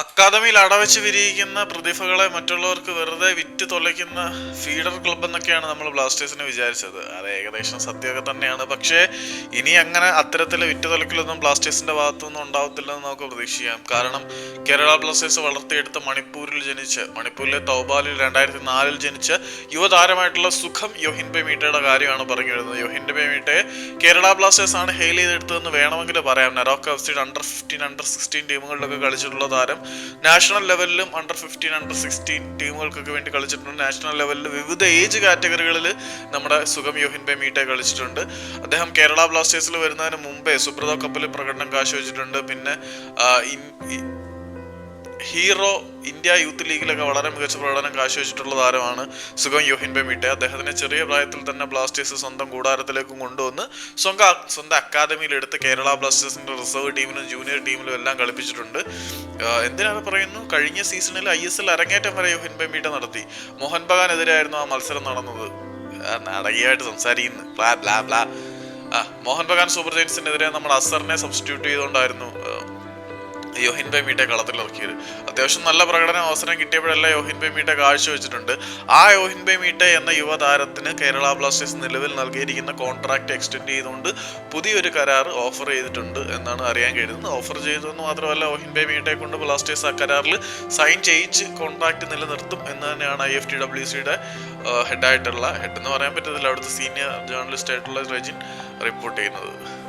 അക്കാദമിയിൽ അടവച്ച് വിരിയിക്കുന്ന പ്രതിഭകളെ മറ്റുള്ളവർക്ക് വെറുതെ വിറ്റ് തൊലയ്ക്കുന്ന ഫീഡർ ക്ലബ് എന്നൊക്കെയാണ് നമ്മൾ ബ്ലാസ്റ്റേഴ്സിനെ വിചാരിച്ചത്. അത് ഏകദേശം സത്യമൊക്കെ തന്നെയാണ്. പക്ഷേ ഇനി അങ്ങനെ അത്തരത്തിൽ വിറ്റ് തൊലയ്ക്കലൊന്നും ബ്ലാസ്റ്റേഴ്സിന്റെ ഭാഗത്തുനിന്നും ഉണ്ടാവത്തില്ലെന്ന് നമുക്ക് പ്രതീക്ഷിക്കാം. കാരണം കേരള ബ്ലാസ്റ്റേഴ്സ് വളർത്തിയെടുത്ത മണിപ്പൂരിൽ ജനിച്ച് മണിപ്പൂരിലെ തൗബാലിൽ രണ്ടായിരത്തി നാലിൽ ജനിച്ച യുവതാരമായിട്ടുള്ള സുഖം യോഹിൻ മീറ്റയുടെ കാര്യമാണ് പറഞ്ഞു വരുന്നത്. യോഹിൻബെ മീറ്റയെ കേരള ബ്ലാസ്റ്റേഴ്സ് ആണ് ഹെയിൽ ചെയ്തെടുത്തതെന്ന് വേണമെങ്കിൽ പറയാം. നെറോക്ക് എഫ് സിയുടെ അണ്ടർ ഫിഫ്റ്റീൻ അണ്ടർ സിക്സ്റ്റീൻ ടീമുകളിലൊക്കെ കളിച്ചിട്ടുള്ള താരം. നാഷണൽ ലെവലിലും അണ്ടർ ഫിഫ്റ്റീൻ അണ്ടർ സിക്സ്റ്റീൻ ടീമുകൾക്കൊക്കെ വേണ്ടി കളിച്ചിട്ടുണ്ട്. നാഷണൽ ലെവലിൽ വിവിധ ഏജ് കാറ്റഗറികളിൽ നമ്മുടെ സുഖം യോഹിൻബെ മീറ്റെ കളിച്ചിട്ടുണ്ട്. അദ്ദേഹം കേരള ബ്ലാസ്റ്റേഴ്സിൽ വരുന്നതിന് മുമ്പേ സുബ്രത കപ്പിൽ പ്രകടനം കാഴ്ചവെച്ചിട്ടുണ്ട്. പിന്നെ ഹീറോ ഇന്ത്യ യൂത്ത് ലീഗിലൊക്കെ വളരെ മികച്ച പ്രകടനം കാഴ്ചവെച്ചിട്ടുള്ള താരമാണ് സുഖം യോഹിൻ മീട്ടെ. അദ്ദേഹത്തിന് ചെറിയ പ്രായത്തിൽ തന്നെ ബ്ലാസ്റ്റേഴ്സ് സ്വന്തം കൂടാരത്തിലേക്കും കൊണ്ടുവന്ന് സ്വന്തം സ്വന്തം അക്കാദമിയിൽ എടുത്ത് കേരള ബ്ലാസ്റ്റേഴ്സിന്റെ റിസർവ് ടീമിലും ജൂനിയർ ടീമിലും എല്ലാം കളിപ്പിച്ചിട്ടുണ്ട്. എന്തിനാണ് പറയുന്നു? കഴിഞ്ഞ സീസണിൽ ഐ എസ് എൽ അരങ്ങേറ്റം വരെ യോഹിൻ മീട്ട നടത്തി. മോഹൻ ബഗാനെതിരായിരുന്നു ആ മത്സരം നടന്നത്. നാടകീയമായിട്ട് സംസാരിക്കുന്നു. ബ്ലാ മോഹൻ ബഗാൻ സൂപ്പർ ജയൻസിനെതിരെ നമ്മൾ അസറിനെ സബ്സ്റ്റിറ്റ്യൂട്ട് ചെയ്തുകൊണ്ടായിരുന്നു. യോഹിൻ ബൈ മീട്ടെ കളത്തിൽ ഇറക്കിയത് അത്യാവശ്യം നല്ല പ്രകടന അവസരം കിട്ടിയപ്പോഴെല്ലാം യോഹിൻ ബൈ കാഴ്ച വെച്ചിട്ടുണ്ട്. ആ യോഹിൻ ബൈ മീട്ടെ എന്ന യുവതാരത്തിന് കേരള ബ്ലാസ്റ്റേഴ്സ് നിലവിൽ നൽകിയിരിക്കുന്ന കോൺട്രാക്ട് എക്സ്റ്റെൻഡ് ചെയ്തുകൊണ്ട് പുതിയൊരു കരാർ ഓഫർ ചെയ്തിട്ടുണ്ട് എന്നാണ് അറിയാൻ കഴിയുന്നത്. ഓഫർ ചെയ്തതെന്ന് മാത്രമല്ല യോഹിൻ ബൈ മീട്ടെ കൊണ്ട് ബ്ലാസ്റ്റേഴ്സ് ആ കരാറിൽ സൈൻ ചെയ്യിച്ച് കോൺട്രാക്ട് നിലനിർത്തും എന്ന് തന്നെയാണ് ഐ എഫ് ടി ഡബ്ല്യു സിയുടെ ഹെഡായിട്ടുള്ള ഹെഡ് എന്ന് പറയാൻ പറ്റത്തില്ല അവിടുത്തെ സീനിയർ ജേർണലിസ്റ്റ് ആയിട്ടുള്ള റെജിൻ റിപ്പോർട്ട് ചെയ്യുന്നത്.